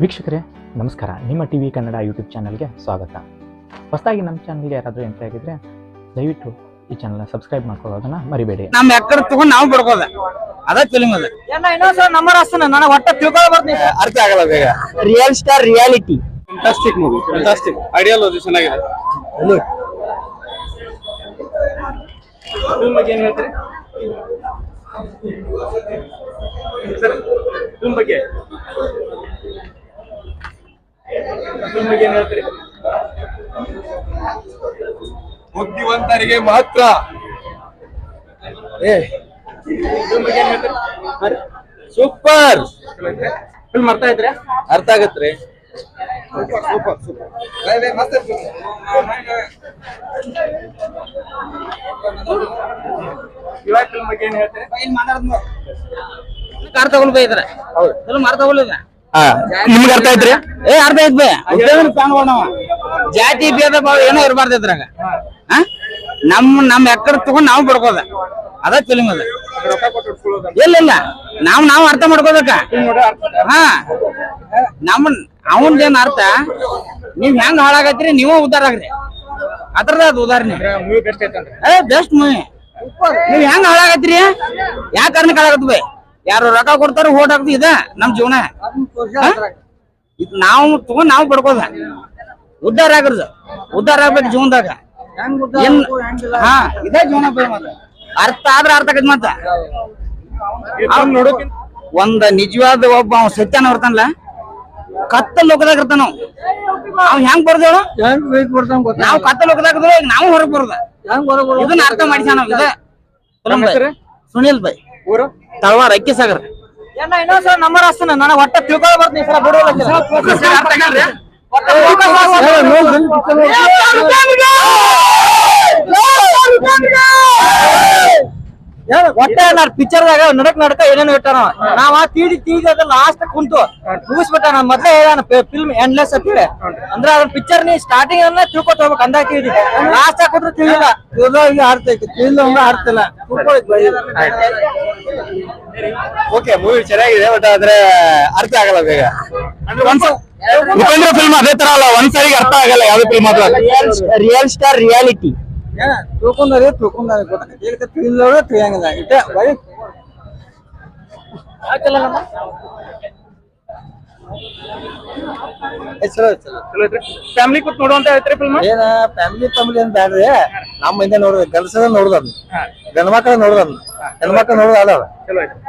ವೀಕ್ಷಕರೇ ನಮಸ್ಕಾರ. ನಿಮ್ಮ ಟಿ ವಿ ಕನ್ನಡ ಯೂಟ್ಯೂಬ್ ಚಾನಲ್ಗೆ ಸ್ವಾಗತ. ಹೊಸದಾಗಿ ನಮ್ಮ ಚಾನಲ್ಗೆ ಯಾರಾದರೂ ಎಂಟ್ರಿ ಆಗಿದ್ರೆ ದಯವಿಟ್ಟು ಈ ಚಾನಲ್ನ ಸಬ್ಸ್ಕ್ರೈಬ್ ಮಾಡ್ಕೊಳ್ಳೋದನ್ನ ಮರಿಬೇಡಿ. ನಮ್ಮ ಎಕ್ಕಡ ತಗೊಂಡು ನಾವು ಬಿಡ್ಕೋದ. ಅದ ಫಿಲ್ಮ್ ಅದ. ನಮ್ಮ ನಂಬರ್ ನನಗೆ ಹೊಟ್ಟೆ ತಿಳ್ಕೊಳ್ಳೋ ಬರ್ತೀನಿ. ಅರ್ಥ ಆಗಲ್ಲ ಬೇಗ. Real star reality fantastic movie fantastic ideology ಚೆನ್ನಾಗಿದೆ. ಏನು ಹೇಳ್ತೀರಿ? ಸರ್ ನಿಮ್ಮ ಬಗ್ಗೆ? ನಿಮ್ಮ ಬಗ್ಗೆ ಏನ್ ಹೇಳ್ತೀರಿ? ಬುದ್ಧಿವಂತರಿಗೆ ಮಾತ್ರ. ಏ ಫಿಲ್ಮ್ ಬಗ್ಗೆ ಏನ್ ಹೇಳ್ತೀರಿ? ಸೂಪರ್. ಫಿಲ್ಮ್ ಅರ್ಥ ಆಯ್ತ್ರಿ? ಅರ್ಥ ಆಗತ್ರಿ ಇವಾಗ ಫಿಲ್ಮ್ ಬಗ್ಗೆ ಏನ್ ಹೇಳ್ತೀರಿ? ಕಾರ್ ತಗೊಂಡ್ ಬೈದ್ರ ಫಿಲ್ಮ್ ಅರ್ಥ ಹಾ ನಿಮ್ಗೆ ಅರ್ಥ ಆಯ್ತ್ರಿ? ಏ ಅರ್ಥ ಐತ್ ಬೇ. ನಾವು ಜಾತಿ ಭೇದ ಭಾವ ಏನೋ ಇರಬಾರ್ದು ಇದ್ರಾಗ? ನಮ್ ನಮ್ ಎಕ್ಕಡ ತಗೊಂಡ್ ನಾವು ಬಡ್ಕೋದ. ಅದ ಫಿಲ್ಮ್ ಅದ. ಇಲ್ಲ ಇಲ್ಲ. ನಾವ್ ನಾವ್ ಅರ್ಥ ಮಾಡ್ಕೋಬೇಕ. ಹಾ. ನಮ್ ಅವನ್ ಅರ್ಥ? ನೀವ್ ಹೆಂಗ್ ಹಾಳಾಗತ್ರಿ ನೀವೇ ಉದ್ದಾರ ಆಗ್ರಿ. ಅದ್ರದ ಅದು ಉದಾಹರಣೆ. ಬೆಸ್ಟ್ ಮೂವಿ ನೀವ್ ಹೆಂಗ್ ಹಾಳಾಗತ್ರಿ ಯಾವ ಕಾರಣಕ್ಕೆ ಹಾಳಾಗತ್ತ ಬೈ? ಯಾರು ರೊಕ್ಕ ಕೊಡ್ತಾರ ಓಟ್ ಹಾಕ್ತಿ ಇದ ನಮ್ ಜೀವನ? ನಾವು ತಗೊಂಡ್ ನಾವು ಪಡ್ಕೋದ ಉದ್ದಾರ ಆಗ್ರದ. ಉದ್ದಾರ ಆಗ್ಬೇಕು ಜೀವನದಾಗ. ಹಾ ಇದೇ ಜೀವನ ಅರ್ಥ ಆದ್ರೆ ಅರ್ಥ ಆಗದ್ ಮತ್ತ. ಒಂದ ನಿಜವಾದ ಒಬ್ಬ ಅವ್ ಸತ್ಯನ ಇರ್ತಾನಲ್ಲ ಕತ್ತ ಲೋಕದಾಗ ಇರ್ತಾನ ಅವ. ಹೆಂಗ್ ಬರ್ದೇವ್ ನಾವು ಕತ್ತ ಲೋಕದಾಗ ನಾವು ಹೊರಗ್ ಬರೋದ. ಇದನ್ನ ಅರ್ಥ ಮಾಡಿಸ್ಯಾನ ಇದ? ನಮ್ಮ? ಸುನಿಲ್ ಬೈ. ಊರು? ತಳವಾರ ಅಕ್ಕಿ ಸಾಗರ. ಏನ ಇನ್ನೊಂದ್ ಸಲ ನಂಬರ್ ನನಗ ಒಟ್ಟ ತಿಳ್ಕೊಳ ಬರ್ತೀನಿ ಸಲ ಬಿಡೋಲ್ಲ ಒಟ್ಟ ನಾಡ್ ಪಿಕ್ಚರ್ ದಾಗ ನಡಕ್ ನಡಕ ಏನೇನು ಇಟ್ಟಾನ ನಾವ ತೀಡಿ ತೀಡಿ ಅದ ಲಾಸ್ಟ್ ಕುಂತು ಮುಗಿಸ್ಬಿಟ್ಟ ನಾ ಮೊದ್ಲೇ ಹೇಳಾನ ಫಿಲ್ಮ್ ಎಂಡ್ಲೆಸ್ ಅಂತ ಹೇಳಿ. ಅಂದ್ರ ಅದ್ರ ಪಿಕ್ಚರ್ ನೀ ಸ್ಟಾರ್ಟಿಂಗ್ ಅನ್ನ ತಿಳ್ಕೊತ ಹೋಗ್ಬೇಕು ಅಂದಾಗ ತಿಳಿದಿ ಲಾಸ್ಟ್ ಹಾಕಿದ್ರು ತಿಳಿಲ್ಲ ಐತಿ ತಿಳಿಲ್ಲ ಅರ್ಥ ಇಲ್ಲ. ಓಕೆ ಮೂವಿ ಚೆನ್ನಾಗಿದೆ ಬಟ್ ಆದ್ರೆ ಅರ್ಥ ಆಗಲ್ಲ ಬೇಗ. ಅಂದ್ರೆ ಉಪೇಂದ್ರ ಫಿಲ್ಮ್ ಅದೇ ತರ ಅಲ್ಲ ಒಂದ್ ಸಾರಿಗೆ ಅರ್ಥ ಆಗಲ್ಲ ಯಾವ್ದು ಫಿಲ್ಮ್ ರಿಯಲ್ ಸ್ಟಾರ್ ರಿಯಾಲಿಟಿ ತಿಳ್ಕೊಂಡಾರೆ ತಿಳ್ಕೊಂಡಾರೆ ಗೊತ್ತಾಗ ತಿಳಿದವರು ತಿಳಿಯಂಗಿಲ್ಲ. ಇಟ್ಟೆ ಬರೀ ಚಲೋ ಚಲೋ ಚಲೋ ಐತ್ರಿ. ಫ್ಯಾಮಿಲಿ ಕೂತ್ ನೋಡುವಂತ ಐತ್ರಿ ಫಿಲ್ಮ್? ಏನ ಫ್ಯಾಮಿಲಿ ಫ್ಯಾಮಿಲಿ ಅಂತ ಬ್ಯಾಡ್ರಿ? ನಮ್ಮ ಹಿಂದೆ ನೋಡ್ರಿ ಕೆಲಸದ ನೋಡುದನ್ ಗಂಡ ಮಕ್ಕಳ ನೋಡುದನ್ ಹೆಣ್ಮಕ್ಳು ನೋಡುದ ಅಲ್ಲ ಚಲೋ ಐತ್ರಿ.